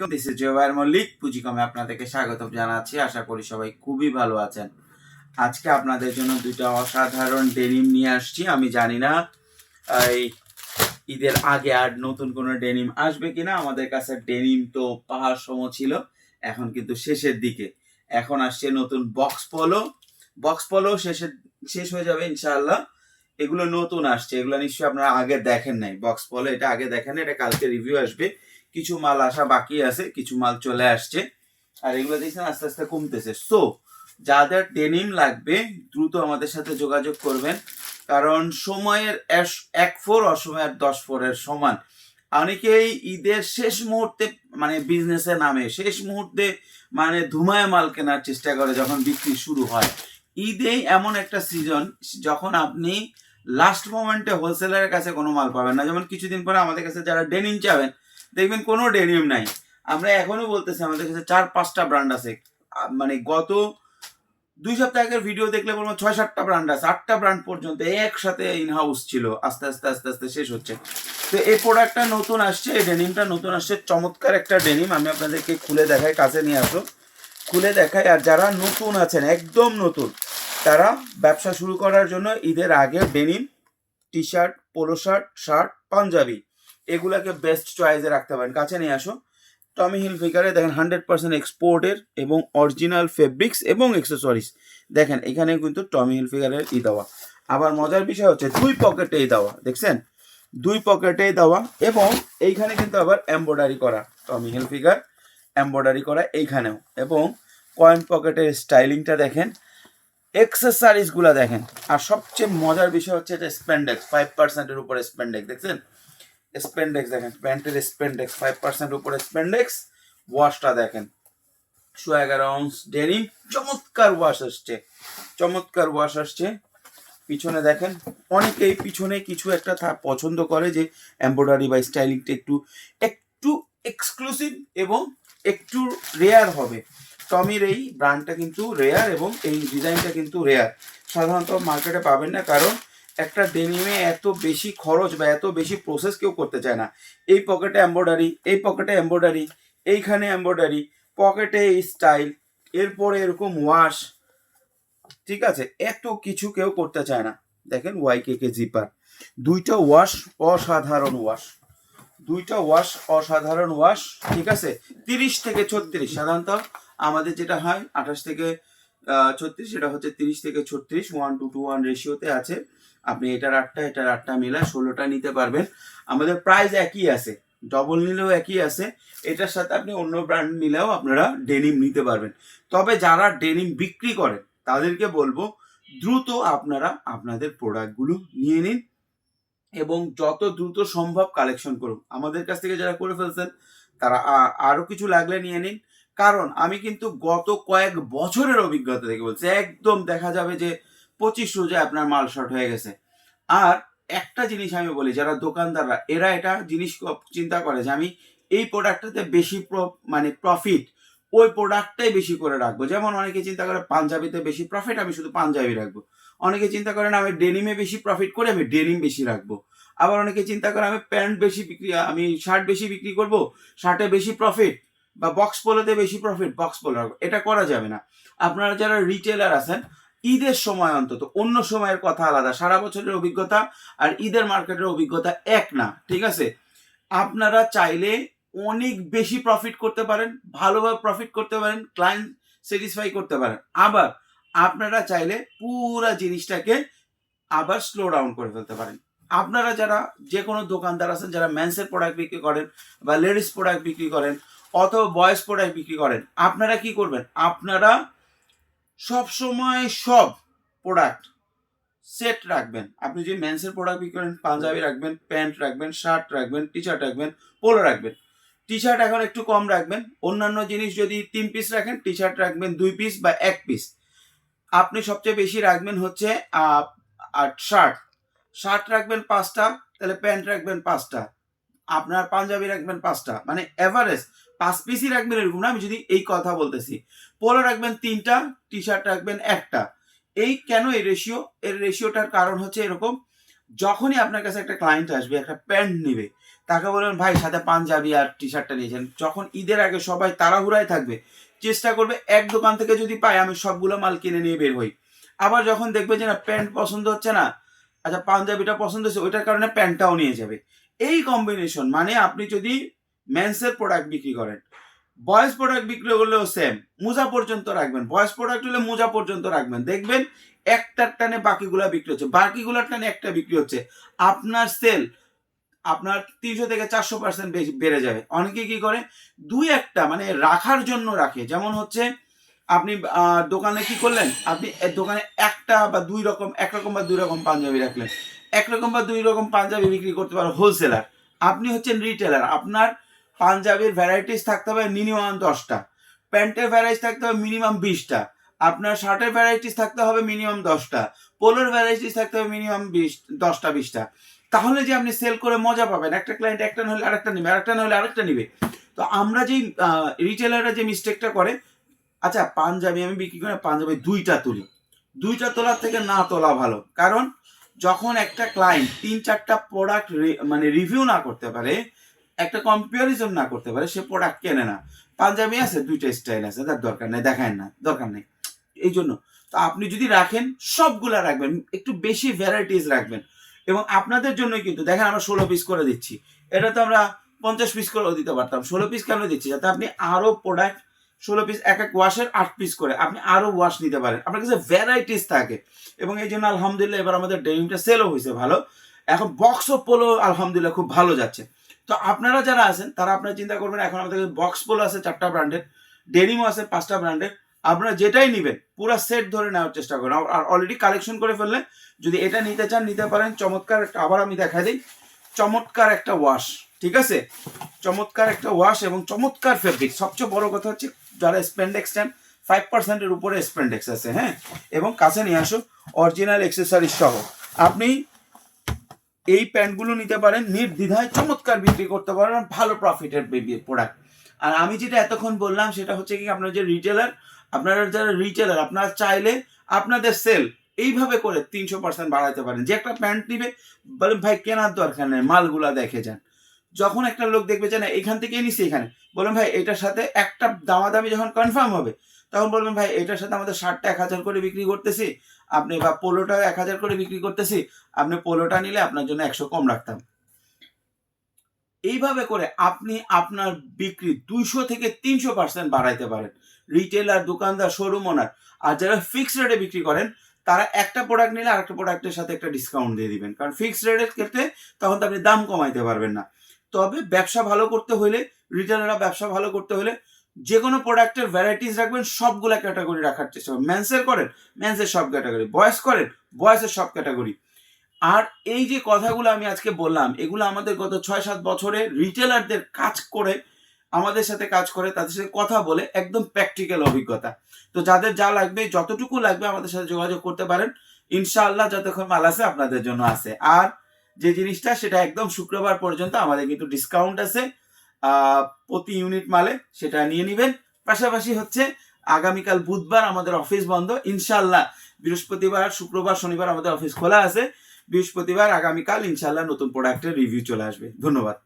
This Mallick, পুঁজিকমে আপনাদেরকে স্বাগত জানাচ্ছি। আশা করি সবাই খুবই ভালো আছেন। আজকে আপনাদের জন্য দুইটা অসাধারণ ডেনিম নিয়ে আসছি। আমি জানি না, এই ঈদের আগে আর নতুন কোনো ডেনিম আসবে কিনা। আমাদের কাছে ডেনিম তো পাহাড় সম ছিল, এখন কিন্তু শেষের দিকে। এখন আসছে নতুন বক্স পলো বক্স পলো শেষের, শেষ হয়ে যাবে ইনশাআল্লাহ। এগুলো নতুন আসছে, এগুলো নিশ্চয়ই আপনারা আগে দেখেন নাই। বক্স পলো এটা আগে দেখেন এটা কালকে রিভিউ আসবে। কিছু মাল আসা বাকি আছে, কিছু মাল চলে আসছে, আর এগুলো দেখছেন আস্তে আস্তে কমতেছে। সো যাদের ডেনিম লাগবে, দ্রুত আমাদের সাথে যোগাযোগ করবেন, কারণ সময়ের এক ফোর অসময়ের দশ ফোরের সমান। অনেকেই ঈদের শেষ মুহূর্তে মানে বিজনেসে নামে, শেষ মুহূর্তে মানে ধুমায় মাল কেনার চেষ্টা করে যখন বিক্রি শুরু হয়। ঈদেই এমন একটা সিজন যখন আপনি লাস্ট মোমেন্টে হোলসেলারের কাছে কোনো মাল পাবেন না। যেমন কিছুদিন পরে আমাদের কাছে যারা ডেনিম চাবেন দেখবেন কোনো ডেনিম নাই। আমরা এখনও বলতেছি, আমাদের কাছে চার, পাঁচটা ব্র্যান্ড আছে। মানে গত দুই সপ্তাহ আগের ভিডিও দেখলে বলব ছয়, সাতটা ব্র্যান্ড আছে। আটটা ব্র্যান্ড পর্যন্ত একসাথে ইন হাউস ছিল। আস্তে আস্তে আস্তে আস্তে শেষ হচ্ছে। তো এই প্রোডাক্টটা নতুন আসছে, এই ডেনিমটা নতুন আসছে। চমৎকার একটা ডেনিম আমি আপনাদেরকে খুলে দেখাই, কাছে নিয়ে আসো। খুলে দেখাই, আর যারা নতুন আছেন, একদম নতুন, তারা ব্যবসা শুরু করার জন্য ঈদের আগে denim T shirt polo shirt shirt Punjabi. এগুলাকে বেস্ট চয়েসে রাখতে পারেন। কাছে নিয়ে আসো। টমি হিল ফিগারে দেখেন হান্ড্রেড পার্সেন্ট এক্সপোর্টের এবং অরিজিনাল ফেব্রিক্স এবং এক্সেসরিজ দেখেন এখানে কিন্তু টমি হিল ফিগারের ই দেওয়া। আবার মজার বিষয় হচ্ছে, দুই পকেটেই দেওয়া। দেখছেন? দুই পকেটেই দেওয়া এবং এইখানে কিন্তু আবার এমব্রয়ডারি করা। টমি হিল ফিগার এমব্রয়ডারি করা এইখানেও। এবং কয়েন পকেটের স্টাইলিংটা দেখেন এক্সেসারিজগুলো দেখেন। আর সবচেয়ে মজার বিষয় হচ্ছে এটা স্পেন্ডেক্স ফাইভ পার্সেন্টের উপরে স্পেন্ডেক্স দেখছেন? স্পেন্ডেক্স দেখেন, প্যান্টের স্পেন্ডেক্স ফাইভ পার্সেন্ট উপরে স্পেন্ডেক্স ওয়াশটা দেখেন। শো এগারো আউন্স ডেনিম চমৎকার ওয়াশ আসছে, চমৎকার ওয়াশ আসছে। পিছনে দেখেন, অনেকেই পিছনে কিছু একটা পছন্দ করে যে এম্ব্রয়ডারি বা স্টাইলিংটা একটু একটু এক্সক্লুসিভ এবং একটু রেয়ার হবে। টমির এই ব্র্যান্ডটা কিন্তু রেয়ার এবং এই ডিজাইনটা কিন্তু রেয়ার সাধারণত মার্কেটে পাবেন না, কারণ একটা ডেনিমে এত বেশি খরচ বা এত বেশি প্রসেস কেউ করতে চায় না। এই পকেটে এম্ব্রয়ডারি এই পকেটে এম্ব্রয়ডারি এইখানে এম্ব্রয়ডারি পকেটে এই স্টাইল এরপরে এরকম ওয়াশ ঠিক আছে? এত কিছু কেউ করতে চায় না। দেখেন ওয়াই কে কে জিপার দুইটা ওয়াশ অসাধারণ ওয়াশ দুইটা ওয়াশ অসাধারণ ওয়াশ ঠিক আছে? তিরিশ থেকে ছত্রিশ সাধারণত আমাদের যেটা হয়, আঠাশ থেকে ছত্রিশ, সেটা হচ্ছে তিরিশ থেকে ছত্রিশ ওয়ান টু টু ওয়ান রেশিওতে আছে। আপনি এটার আটটা এটার আটটা মিলায় ষোলোটা নিতে পারবেন। আমাদের প্রাইস একই আছে ডবল নিলেও একই আছে। এটার সাথে আপনি অন্য ব্র্যান্ড নিলেও আপনারা ডেনিম নিতে পারবেন। তবে যারা ডেনিম বিক্রি করেন, তাদেরকে বলব দ্রুত আপনারা আপনাদের প্রোডাক্টগুলো নিয়ে নিন এবং যত দ্রুত সম্ভব কালেকশন করুন। আমাদের কাছ থেকে যারা করে ফেলছেন, তারা আ- আরও কিছু লাগলে নিয়ে নিন। কারণ আমি কিন্তু গত কয়েক বছরের অভিজ্ঞতা থেকে বলছি, একদম দেখা যাবে যে পঁচিশ রোজে আপনার মাল শর্ট হয়ে গেছে। আর একটা জিনিস আমি বলি, যারা দোকানদাররা, এরা এটা জিনিস চিন্তা করে যে আমি এই প্রোডাক্টটাতে বেশি মানে প্রফিট ওই প্রোডাক্টটাই বেশি করে রাখব। যেমন অনেকে চিন্তা করে পাঞ্জাবিতে বেশি প্রফিট আমি শুধু পাঞ্জাবি রাখব। অনেকে চিন্তা করেন আমি ডেনিমে বেশি প্রফিট করে আমি ডেনিম বেশি রাখব। আবার অনেকে চিন্তা করে আমি প্যান্ট বেশি বিক্রি, আমি শার্ট বেশি বিক্রি করব শার্টে বেশি প্রফিট বা বক্স পোলোতে বেশি প্রফিট বক্স পোলো রাখব। এটা করা যাবে না। আপনারা যারা রিটেলার আছেন ঈদের সময় অন্তত, অন্য সময়ের কথা আলাদা। সারা বছরের অভিজ্ঞতা আর ঈদের মার্কেটের অভিজ্ঞতা এক না, ঠিক আছে? আপনারা চাইলে অনেক বেশি প্রফিট করতে পারেন, ভালোভাবে প্রফিট করতে পারেন ক্লায়েন্ট স্যাটিসফাই করতে পারেন। আবার আপনারা চাইলে পুরা জিনিসটাকে আবার স্লো ডাউন করে ফেলতে পারেন। আপনারা যারা যে কোনো দোকানদার আছেন, যারা মেন্সের প্রোডাক্ট বিক্রি করেন বা লেডিস প্রোডাক্ট বিক্রি করেন অথবা বয়েজ প্রোডাক্ট বিক্রি করেন, আপনারা কি করবেন? আপনারা সব সময় সব প্রোডাক্ট সেট রাখবেন। আপনি যদি মেন্সের প্রোডাক্ট বিক্রি করেন, পাঞ্জাবি রাখবেন প্যান্ট রাখবেন শার্ট রাখবেন টি শার্ট রাখবেন পোলো রাখবেন। টি শার্ট এখন একটু কম রাখবেন। অন্যান্য জিনিস যদি তিন পিস রাখেন টি শার্ট রাখবেন দুই পিস বা এক পিস আপনি সবচেয়ে বেশি রাখবেন হচ্ছে শার্ট শার্ট রাখবেন পাঁচটা, তাহলে প্যান্ট রাখবেন পাঁচটা। আপনার পাঞ্জাবি রাখবেন পাঁচটা। মানে এভারেজ পাঁচ পিসই রাখবেন এরকম না, আমি যদি এই কথা বলতেছি। পোলো রাখবেন তিনটা টি শার্ট রাখবেন একটা। এই কেন এই রেশিও এর রেশিওটার কারণ হচ্ছে এরকম, যখনই আপনার কাছে একটা ক্লায়েন্ট আসবে, একটা প্যান্ট নিবে, তাকে বলবেন, ভাই, সাথে পাঞ্জাবি আর টি শার্টটা নিয়েছেন যখন ঈদের আগে সবাই তাড়াহুড়ায় থাকবে, চেষ্টা করবে, এক দোকান থেকে যদি পাই, আমি সবগুলো মাল কিনে নিয়ে বের হই। আবার যখন দেখবে যে না প্যান্ট পছন্দ হচ্ছে না আচ্ছা পাঞ্জাবিটা পছন্দ হচ্ছে ওইটার কারণে প্যান্টটাও নিয়ে যাবে। এই কম্বিনেশন মানে আপনি যদি মেন্সের প্রোডাক্ট বিক্রি করেন বয়েজ প্রোডাক্ট বিক্রি করলেও সেম মোজা পর্যন্ত রাখবেন। বয়েজ প্রোডাক্ট হলে মোজা পর্যন্ত রাখবেন। দেখবেন একটার টানে বাকিগুলা বিক্রি হচ্ছে। বাকিগুলার টানে একটা বিক্রি হচ্ছে। আপনার সেল আপনার তিনশো থেকে চারশো পার্সেন্ট বেড়ে যাবে। অনেকে কি করে? দুই একটা মানে রাখার জন্য রাখে। যেমন হচ্ছে আপনি দোকানে কি করলেন? আপনি দোকানে একটা বা দুই রকম, এক রকম বা দুই রকম পাঞ্জাবি রাখলেন। একরকম বা দুই রকম পাঞ্জাবি বিক্রি করতে পারেন হোলসেলার আপনি হচ্ছেন রিটেলার আপনার পাঞ্জাবির ভ্যারাইটিস থাকতে হবে মিনিমাম দশটা, প্যান্টের ভ্যারাইটিস থাকতে হবে মিনিমাম বিশটা, আপনার শার্টের ভ্যারাইটিস থাকতে হবে মিনিমাম দশটা পোলোর ভ্যারাইটিস থাকতে হবে মিনিমাম বিশ, দশটা, বিশটা। তাহলে যে আপনি সেল করে মজা পাবেন, একটা ক্লায়েন্ট একটা না হলে আরেকটা নেবে, আরেকটা না হলে আরেকটা নেবে। তো আমরা যেই রিটেলাররা যে মিস্টেকটা করে আচ্ছা পাঞ্জাবি আমি বিক্রি করে পাঞ্জাবি দুইটা তুলি। দুইটা তোলার থেকে না তোলা ভালো, কারণ যখন একটা ক্লায়েন্ট তিন চারটা প্রোডাক্ট মানে রিভিউ না করতে পারে একটা কম্পারিজন না করতে পারে, সে প্রোডাক্ট কেনে না। পাঞ্জাবি আছে, দুইটা স্টাইল আছে, তার দরকার নেই, দেখায় না, দরকার নেই। এই জন্য, তো আপনি যদি রাখেন, সবগুলা রাখবেন, একটু বেশি ভ্যারাইটিস রাখবেন। এবং আপনাদের জন্যই কিন্তু, দেখেন আমরা ষোলো পিস করে দিচ্ছি। এটা তো আমরা পঞ্চাশ পিস করেও দিতে পারতাম। ষোলো পিস কেন দিচ্ছি? যাতে আপনি আরও প্রোডাক্ট ষোলো পিস এক এক ওয়াশের আট পিস করে আপনি আরও ওয়াশ নিতে পারেন। আপনার কাছে ভ্যারাইটিস থাকে। এবং এই জন্য আলহামদুলিল্লাহ, এবার আমাদের ডেনিমটা সেলও হয়েছে ভালো। এখন বক্স ও পোলো আলহামদুলিল্লাহ, খুব ভালো যাচ্ছে। তো আপনারা যারা আছেন, তারা আপনারা চিন্তা করবেন, এখন আমাদের বক্স পোলো আছে চারটা ব্র্যান্ডের ডেনিমও আছে পাঁচটা ব্র্যান্ডের আপনারা যেটাই নেবেন, পুরো সেট ধরে নেওয়ার চেষ্টা করেন। আর অলরেডি কালেকশন করে ফেললে, যদি এটা নিতে চান, নিতে পারেন, চমৎকার একটা, আবার আমি দেখা দিই, চমৎকার একটা ওয়াশ ঠিক আছে? চমৎকার একটা ওয়াশ এবং চমৎকার ফেব্রিক সবচেয়ে বড় কথা হচ্ছে, যারা স্পেন্ডেক্স চান ফাইভ পার্সেন্টের উপরে স্পেন্ডেক্স আছে হ্যাঁ? এবং কাছে নিয়ে আসো অরিজিনাল এক্সেসরিজ সহ। আপনি এই প্যান্টগুলো নিতে পারেন, নির্দ্বিধায় চমৎকার বিক্রি করতে পারেন ভালো প্রফিটের প্রোডাক্ট আর আমি যেটা এতক্ষণ বললাম সেটা হচ্ছে কি আপনার যে রিটেলার আপনারা যারা রিটেলার আপনারা চাইলে আপনাদের সেল এইভাবে করে তিনশো পার্সেন্ট বাড়াতে পারেন। যে একটা প্যান্ট নিবে, বলেন, ভাই, কেনার দরকার নেই, মালগুলা দেখে যান। যখন একটা লোক দেখবে যে, না, এখান থেকে নিছি এখানে। বলবেন ভাই, এটার সাথে একটা দামাদামি যখন কনফার্ম হবে, তখন বলবেন, ভাই, এটার সাথে আমাদের শার্টটা এক হাজার করে বিক্রি করতেছি। আপনি বা পোলোটা এক হাজার করে বিক্রি করতেছি, আপনি পোলোটা নিলে আপনার জন্য একশো কম রাখতাম। এইভাবে করে আপনি আপনার বিক্রি দুইশো থেকে তিনশো পার্সেন্ট বাড়াইতে পারেন। রিটেলার, দোকানদার শোরুম ওনার আর যারা ফিক্সড রেটে বিক্রি করেন, তারা একটা প্রোডাক্ট নিলে আরেকটা প্রোডাক্টের সাথে একটা ডিসকাউন্ট দিয়ে দিবেন। কারণ ফিক্সড রেটের ক্ষেত্রে তখন তো আপনি দাম কমাইতে পারবেন না। তবে ব্যবসা ভালো করতে হলে রিটেলাররা ব্যবসা ভালো করতে হলে যে কোনো প্রোডাক্টের ভ্যারাইটিস রাখবেন, সবগুলা ক্যাটাগরি রাখার চেষ্টা করবেন। মেন্সের করেন মেন্সের সব ক্যাটাগরি বয়স করেন বয়সের সব ক্যাটাগরি আর এই যে কথাগুলো আমি আজকে বললাম, এগুলো আমাদের গত ছয় সাত বছরে রিটেলারদের কাজ করে, আমাদের সাথে কাজ করে, তাদের সাথে কথা বলে একদম প্র্যাকটিক্যাল অভিজ্ঞতা। তো যাদের যা লাগবে, যতটুকু লাগবে আমাদের সাথে যোগাযোগ করতে পারেন। ইনশাআল্লাহ যতক্ষণ মাল আছে আপনাদের জন্য আছে। আর যে জিনিসটা, সেটা একদম শুক্রবার পর্যন্ত আমাদের কিন্তু ডিসকাউন্ট আছে। প্রতি ইউনিট মালে সেটা নিয়ে নেবেন। পাশাপাশি হচ্ছে আগামীকাল বুধবার আমাদের অফিস বন্ধ। ইনশাল্লাহ বৃহস্পতিবার, শুক্রবার, শনিবার আমাদের অফিস খোলা আছে। বৃহস্পতিবার, আগামীকাল ইনশাল্লাহ নতুন প্রোডাক্টের রিভিউ চলে আসবে। ধন্যবাদ।